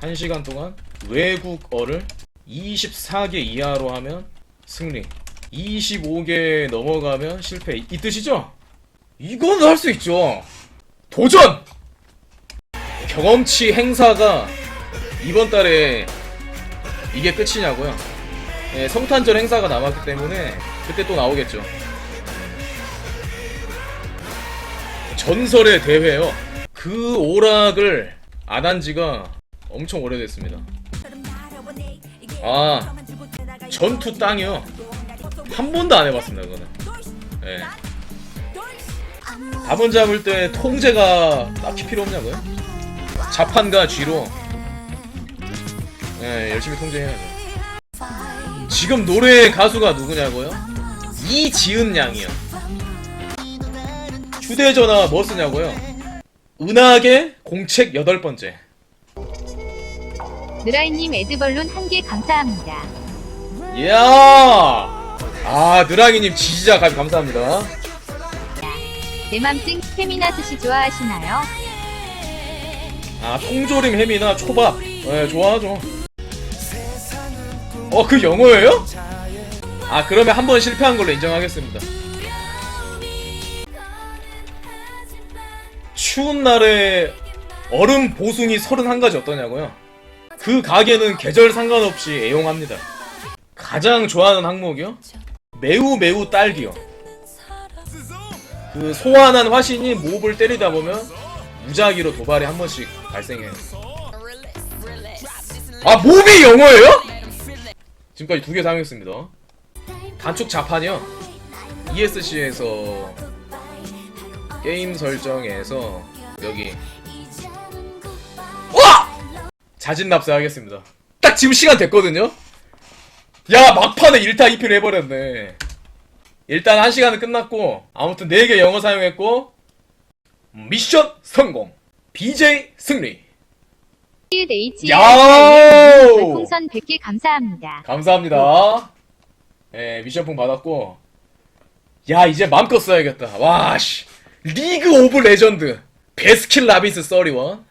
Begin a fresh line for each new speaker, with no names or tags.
1시간 동안 외국어를 24개 이하로 하면 승리 25개 넘어가면 실패 이, 이 뜻이죠? 이건 할 수 있죠 도전! 경험치 행사가 이번 달에 이게 끝이냐고요? 네, 성탄절 행사가 남았기 때문에 그때 또 나오겠죠. 전설의 대회요. 그 오락을 안 한 지가 엄청 오래됐습니다. 아, 전투 땅이요. 한 번도 안 해봤습니다, 그거는. 예. 담은 잡을 때 통제가 딱히 필요 없냐고요? 자판과 쥐로 예, 열심히 통제해야죠. 지금 노래 가수가 누구냐고요? 이지은 양이요. 휴대전화 뭐 쓰냐고요? 은하계 공책 여덟 번째.
느라이님 에드벌룬 한 개 감사합니다.
이야! 아, 느랑이님 지지자 감- 감사합니다.
내 맘증 페미나 스시 좋아하시나요?
아, 통조림 햄이나 초밥. 예, 좋아하죠. 어, 그 영어예요? 아, 그러면 한 번 실패한 걸로 인정하겠습니다. 추운 날에 얼음 보숭이 31가지 어떠냐고요? 그 가게는 계절 상관없이 애용합니다. 가장 좋아하는 항목이요? 매우 매우 딸기요. 그 소환한 화신이 몹을 때리다 보면 무작위로 도발이 한 번씩 발생해요. 아 몹이 영어예요? 지금까지 두 개 사용했습니다. 단축 자판이요. ESC에서 게임 설정에서 여기 와 자진 납세하겠습니다. 딱 지금 시간 됐거든요. 야 막판에 1타 2피를 해버렸네. 일단 한 시간은 끝났고 아무튼 4개 영어 사용했고 미션 성공. BJ 승리.
H
야오!
별풍선 100개 감사합니다.
감사합니다. 예, 미션풍 받았고. 야, 이제 마음껏 써야겠다. 와, 씨. 리그 오브 레전드. 베스킨 라빈스 31.